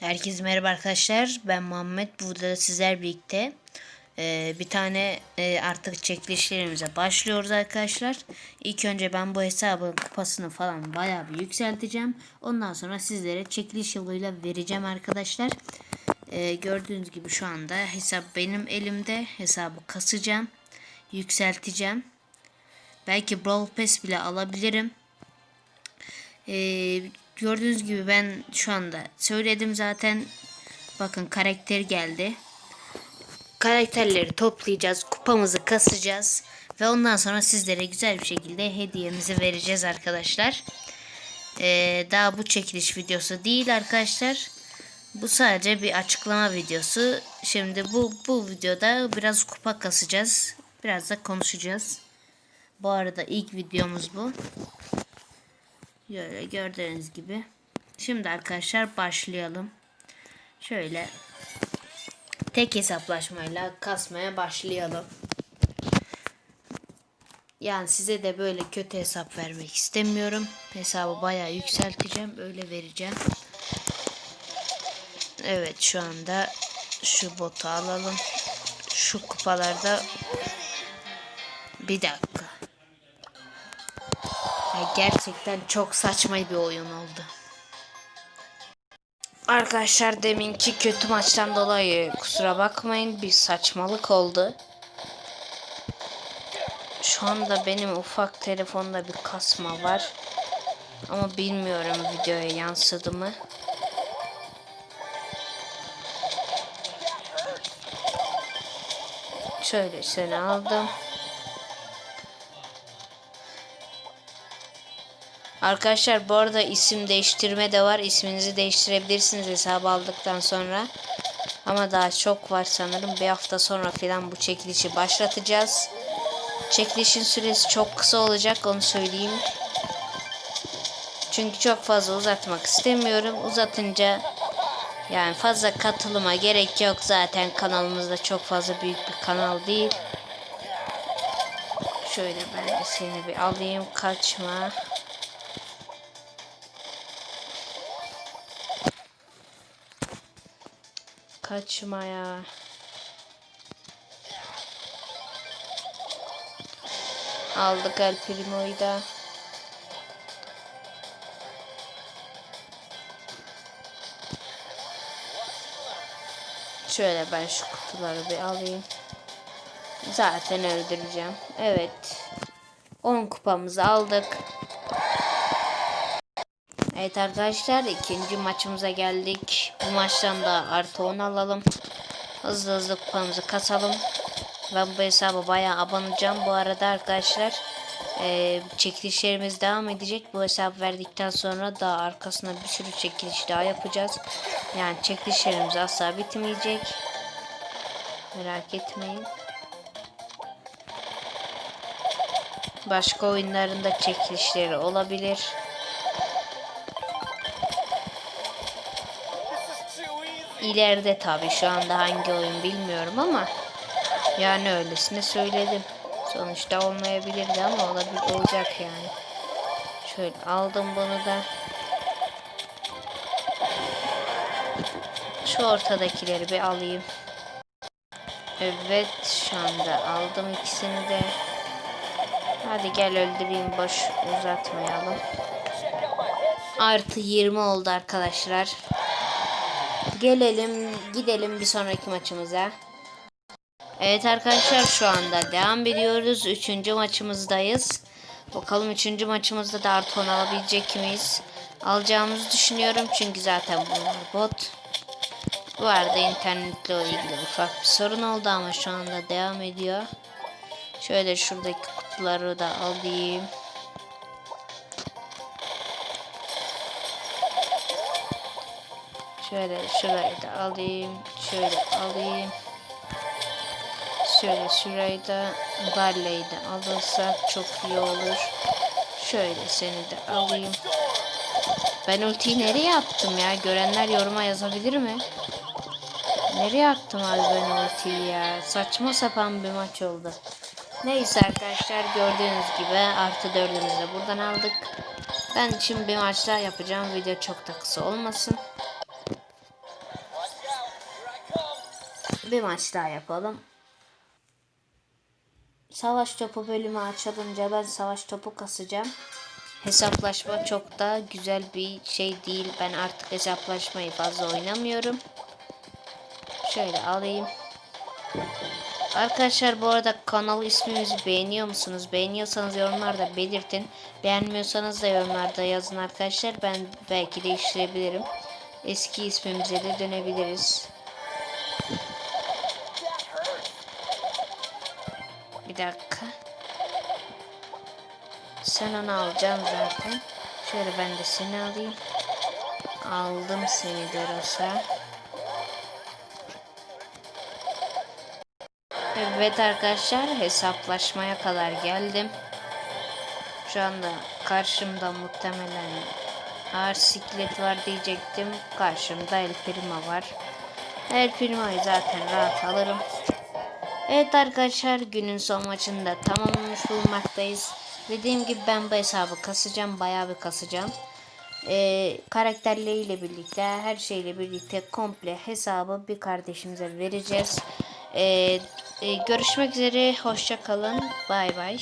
Herkese merhaba arkadaşlar. Ben Muhammed. Burada da sizler birlikte e, bir tane e, artık çekilişlerimize başlıyoruz arkadaşlar. İlk önce ben bu hesabın kupasını falan bayağı bir yükselteceğim. Ondan sonra sizlere çekiliş yoluyla vereceğim arkadaşlar. E, gördüğünüz gibi şu anda hesap benim elimde. Hesabı kasacağım. Yükselteceğim. Belki Brawl Pass bile alabilirim. Ee, gördüğünüz gibi ben şu anda söyledim zaten. Bakın karakter geldi. Karakterleri toplayacağız. Kupamızı kasacağız. Ve ondan sonra sizlere güzel bir şekilde hediyemizi vereceğiz arkadaşlar. Ee, daha bu çekiliş videosu değil arkadaşlar. Bu sadece bir açıklama videosu. Şimdi bu bu videoda biraz kupa kasacağız. Biraz da konuşacağız. Bu arada ilk videomuz bu. Böyle gördüğünüz gibi. Şimdi arkadaşlar başlayalım. Şöyle tek hesaplaşmayla kasmaya başlayalım. Yani size de böyle kötü hesap vermek istemiyorum. Hesabı bayağı yükselteceğim. Öyle vereceğim. Evet şu anda şu botu alalım. Şu kupalarda bir dakika. Gerçekten çok saçma bir oyun oldu. Arkadaşlar deminki kötü maçtan dolayı kusura bakmayın bir saçmalık oldu. Şu anda benim ufak telefonda bir kasma var. Ama bilmiyorum videoya yansıdı mı. Şöyle seni aldım. Arkadaşlar bu arada isim değiştirme de var. İsminizi değiştirebilirsiniz hesabı aldıktan sonra. Ama daha çok var sanırım. Bir hafta sonra falan bu çekilişi başlatacağız. Çekilişin süresi çok kısa olacak onu söyleyeyim. Çünkü çok fazla uzatmak istemiyorum. Uzatınca yani fazla katılıma gerek yok. Zaten kanalımızda çok fazla büyük bir kanal değil. Şöyle ben seni bir alayım. Kaçma. Kaçmaya. Aldık El Primo'yu da. Şöyle ben şu kutuları bir alayım. Zaten öldüreceğim. Evet. 10 kupamızı aldık. Evet arkadaşlar ikinci maçımıza geldik. Bu maçtan da artı 10 alalım. Hızlı hızlı kupamızı kasalım. Ben bu hesaba bayağı abanacağım. Bu arada arkadaşlar e, çekilişlerimiz devam edecek. Bu hesabı verdikten sonra daha arkasına bir sürü çekiliş daha yapacağız. Yani çekilişlerimiz asla bitmeyecek. Merak etmeyin. Başka oyunlarında çekilişleri olabilir. İleride tabi şu anda hangi oyun bilmiyorum ama yani öylesine söyledim. Sonuçta olmayabilirdi ama olabilir olacak yani. Şöyle aldım bunu da. Şu ortadakileri bir alayım. Evet şu anda aldım ikisini de. Hadi gel öldüreyim boş uzatmayalım. Artı 20 oldu arkadaşlar. Gelelim gidelim bir sonraki maçımıza. Evet arkadaşlar şu anda devam ediyoruz. Üçüncü maçımızdayız. Bakalım üçüncü maçımızda da artı 10 alabilecek miyiz? Alacağımızı düşünüyorum çünkü zaten bunlar bot. Bu arada internetle ilgili ufak bir sorun oldu ama şu anda devam ediyor. Şöyle şuradaki kutuları da alayım. Şöyle şurayı da alayım. Şöyle alayım. Şöyle şurayı da Barley'i de alırsak çok iyi olur. Şöyle seni de alayım. Ben ultiyi nereye attım ya? Görenler yoruma yazabilir mi? Nereye attım abi ben ultiyi ya? Saçma sapan bir maç oldu. Neyse arkadaşlar gördüğünüz gibi artı dördümüzü de buradan aldık. Ben şimdi bir maç daha yapacağım. Video çok da kısa olmasın. Bir maç daha yapalım. Savaş topu bölümü açılınca ben savaş topu kasacağım. Hesaplaşma çok da güzel bir şey değil. Ben artık hesaplaşmayı fazla oynamıyorum. Şöyle alayım. Arkadaşlar bu arada kanal ismimizi beğeniyor musunuz? Beğeniyorsanız yorumlarda belirtin. Beğenmiyorsanız da yorumlarda yazın arkadaşlar. Ben belki değiştirebilirim. Eski ismimize de dönebiliriz. Bir dakika. Sen onu alacaksın zaten. Şöyle ben de seni alayım. Aldım seni Derosa. Evet arkadaşlar hesaplaşmaya kadar geldim. Şu anda karşımda muhtemelen ağır siklet var diyecektim. Karşımda El Primo var. El Primo'yu zaten rahat alırım. Evet arkadaşlar günün son maçında tamamlamış bulunmaktayız. Dediğim gibi ben bu hesabı kasacağım. Bayağı bir kasacağım. Ee, karakterleriyle birlikte her şeyle birlikte komple hesabı bir kardeşimize vereceğiz. Ee, e, görüşmek üzere. Hoşça kalın. Bay bay.